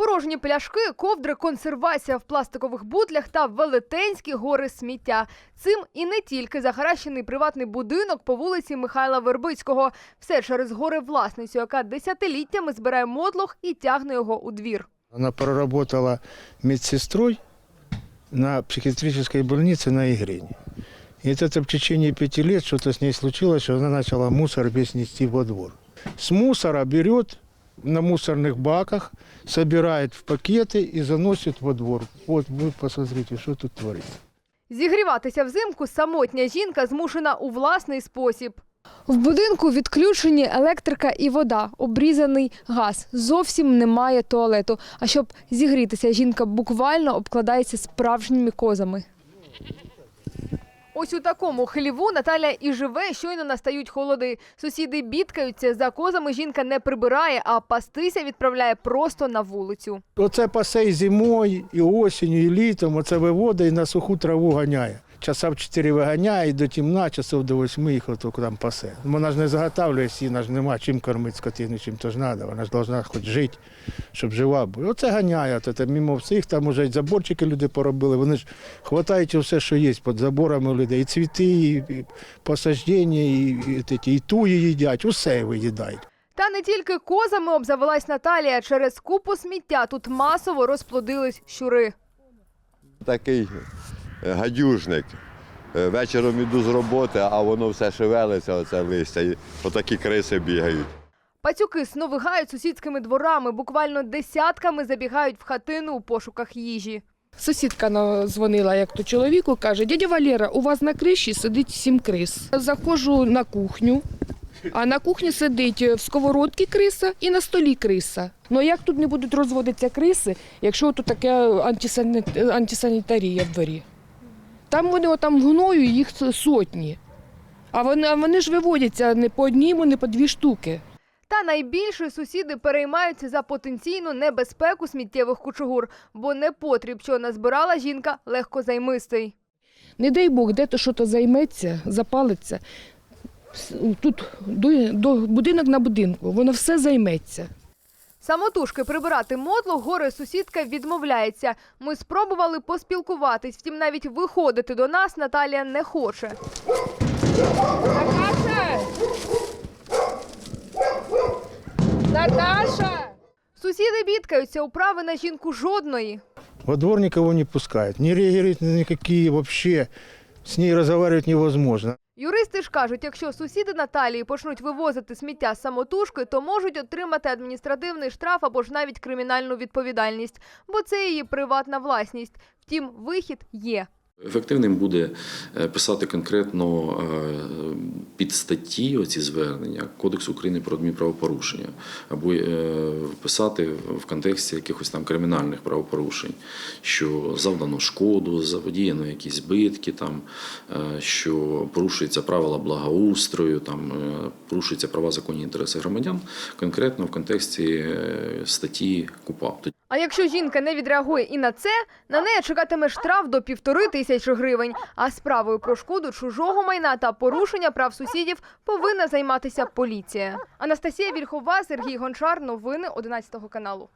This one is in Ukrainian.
Порожні пляшки, ковдри, консервація в пластикових бутлях та велетенські гори сміття. Цим і не тільки захаращений приватний будинок по вулиці Михайла Вербицького. Все через горе власницю, яка десятиліттями збирає мотлох і тягне його у двір. Она проработала медсестрой на психиатрической больнице на Игрине. И это в течение пяти лет что-то с ней случилось, что она начала мусор весь нести во двор. С мусора берет на мусорных баках, собирает в пакеты и заносит во двор. Вот вы посмотрите, что тут творится. Зігріватися взимку самотня жінка змушена у власний спосіб. В будинку відключені електрика і вода, обрізаний газ. Зовсім немає туалету. А щоб зігрітися, жінка буквально обкладається справжніми козами. Ось у такому хліву Наталя і живе, щойно настають холоди. Сусіди бідкаються, за козами жінка не прибирає, а пастися відправляє просто на вулицю. Оце пасе і зимою, і осінню, і літом, оце виводить і на суху траву ганяє. Часа в 4 виганяє і до тімна, часов до 8 їх отак там пасе. Вона ж не заготавлює сіна, ж нема чим кормити скотину, чим то ж треба. Вона ж повинна хоч жити, щоб жива була. Оце ганяє, от це мимо всіх, там уже й заборчики люди поробили. Вони ж хватають все, що є під заборами у людей. І цвіти, і, і посаждення, і, і, і, і туї їдять, усе виїдають. Та не тільки козами обзавелась Наталія. Через купу сміття тут масово розплодились щури. такий гадюжник. Е, Вечором іду з роботи, а воно все шевелиться, оце листя. І отакі криси бігають. Пацюки сновигають сусідськими дворами, буквально десятками забігають в хатину у пошуках їжі. Сусідка дзвонила як то чоловіку, каже: дядя Валера, у вас на криші сидить сім крис. Заходжу на кухню, а на кухні сидить в сковородці криса і на столі криса. Ну як тут не будуть розводитися криси, якщо тут таке антисані- антисанітарія в дворі? Там вони отам гною, їх сотні. А вони, а вони ж виводяться не по одній, не по дві штуки. Та найбільше сусіди переймаються за потенційну небезпеку сміттєвих кучугур, бо непотріб, що назбирала жінка, легко займистий. Не дай Бог, де то що то займеться, запалиться. Тут до, до будинок на будинку, воно все займеться. Самотужки прибирати мотло горе сусідка відмовляється. Ми спробували поспілкуватись, втім навіть виходити до нас Наталія не хоче. Наташа! Наташа! Сусіди бідкаються, управи на жінку жодної. Во двор никого не пускают. Не реагируют ни на какие вообще. С ней разговаривать невозможно. Юристи ж кажуть, якщо сусіди Наталії почнуть вивозити сміття самотужки, то можуть отримати адміністративний штраф або ж навіть кримінальну відповідальність, бо це її приватна власність. Втім, вихід є. Ефективним буде е, писати конкретно е, під статті оці звернення Кодексу України про адмінправопорушення, або е, писати в контексті якихось там кримінальних правопорушень, що завдано шкоду, заподіяно якісь збитки, там, що порушуються правила благоустрою, там, порушуються права законні інтереси громадян, конкретно в контексті статті КУПАП. А якщо жінка не відреагує і на це, на неї чекатиме штраф до півтори тисячі гривень. А справою про шкоду чужого майна та порушення прав сусідів повинна займатися поліція. Анастасія Вільхова, Сергій Гончар. Новини 11 каналу.